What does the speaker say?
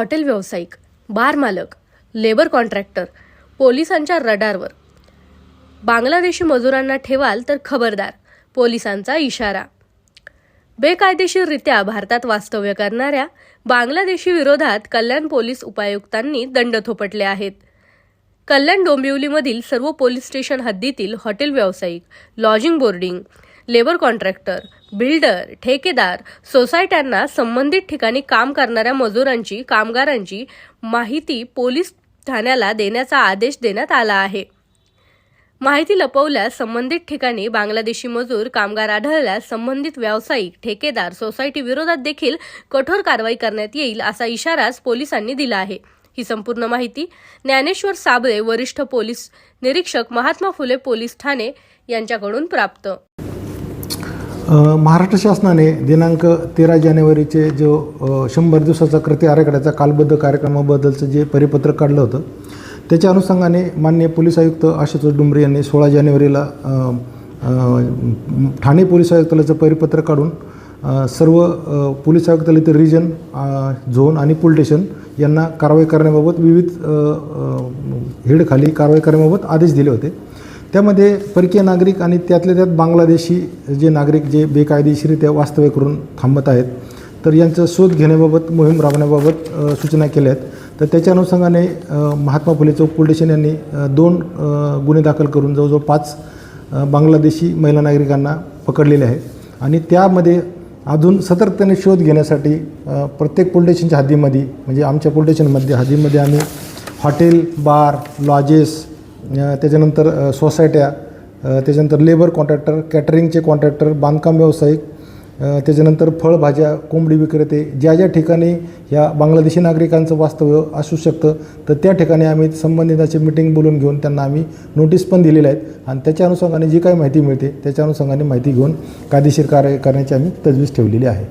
Hotel व्यावसायिक बार मालक labour contractor पोलिसांच्या रडारवर. बांगलादेशी मजुरांना ठेवाल तर खबरदार पोलिसांचा इशारा. बेकायदेशीररित्या भारतात वास्तव्य करणाऱ्या बांगलादेशी विरोधात कल्याण पोलीस उपायुक्तांनी दंड थोपटले आहेत. कल्याण डोंबिवलीमधील सर्व पोलीस स्टेशन हद्दीतील हॉटेल व्यावसायिक lodging boarding labour contractor builder ठेकेदार सोसायट्यांना संबंधित ठिकाणी काम करणाऱ्या मजुरांची कामगारांची माहिती पोलीस ठाण्याला देण्याचा आदेश देण्यात आला आहे. माहिती लपवल्यास संबंधित ठिकाणी बांगलादेशी मजूर कामगार आढळल्यास संबंधित व्यावसायिक ठेकेदार सोसायटी विरोधात देखील कठोर कारवाई करण्यात येईल असा इशाराच पोलिसांनी दिला आहे. ही संपूर्ण माहिती ज्ञानेश्वर साबळे वरिष्ठ पोलीस निरीक्षक महात्मा फुले पोलीस ठाणे यांच्याकडून प्राप्त. महाराष्ट्र शासनाने दिनांक तेरा जानेवारीचे जो शंभर दिवसाचा कृती आराखड्याचा कालबद्ध कार्यक्रमाबद्दलचं जे परिपत्रक काढलं होतं त्याच्या अनुषंगाने मान्य पोलीस आयुक्त आशुतोष डुंबरे यांनी सोळा जानेवारीला ठाणे पोलीस आयुक्तालयाचं परिपत्रक काढून सर्व पोलीस आयुक्तालयातील रिजन झोन आणि पुलटेशन स्टेशन यांना कारवाई करण्याबाबत विविध हेडखाली कारवाई करण्याबाबत आदेश दिले होते. त्यामध्ये परकीय नागरिक आणि त्यातल्या त्यात बांगलादेशी जे नागरिक जे बेकायदेशीरित्या वास्तव्य करून थांबत आहेत तर यांचा शोध घेण्याबाबत मोहीम राबवण्याबाबत सूचना केल्या आहेत. तर त्याच्या अनुषंगाने महात्मा फुले चौक पोलीस स्टेशन यांनी दोन गुन्हे दाखल करून जवळजवळ पाच बांगलादेशी महिला नागरिकांना पकडलेले आहे आणि त्यामध्ये अजून सतर्कतेने शोध घेण्यासाठी प्रत्येक पोलीस स्टेशनच्या हद्दीमध्ये म्हणजे आमच्या पोलीस स्टेशनमध्ये हद्दीमध्ये आम्ही हॉटेल बार लॉजेस त्याच्यानंतर सोसायट्या त्याच्यानंतर लेबर कॉन्ट्रॅक्टर कॅटरिंगचे कॉन्ट्रॅक्टर बांधकाम व्यावसायिक त्याच्यानंतर फळभाज्या कोंबडी विक्रेते ज्या ज्या ठिकाणी ह्या बांगलादेशी नागरिकांचं वास्तव्य असू शकतं तर त्या ठिकाणी आम्ही संबंधिताची मिटिंग बोलून घेऊन त्यांना आम्ही नोटीस पण दिलेल्या आहेत. आणि त्याच्या अनुषंगाने जी काही माहिती मिळते त्याच्या अनुषंगाने माहिती घेऊन कायदेशीर कार्य करण्याची आम्ही तजवीज ठेवलेली आहे.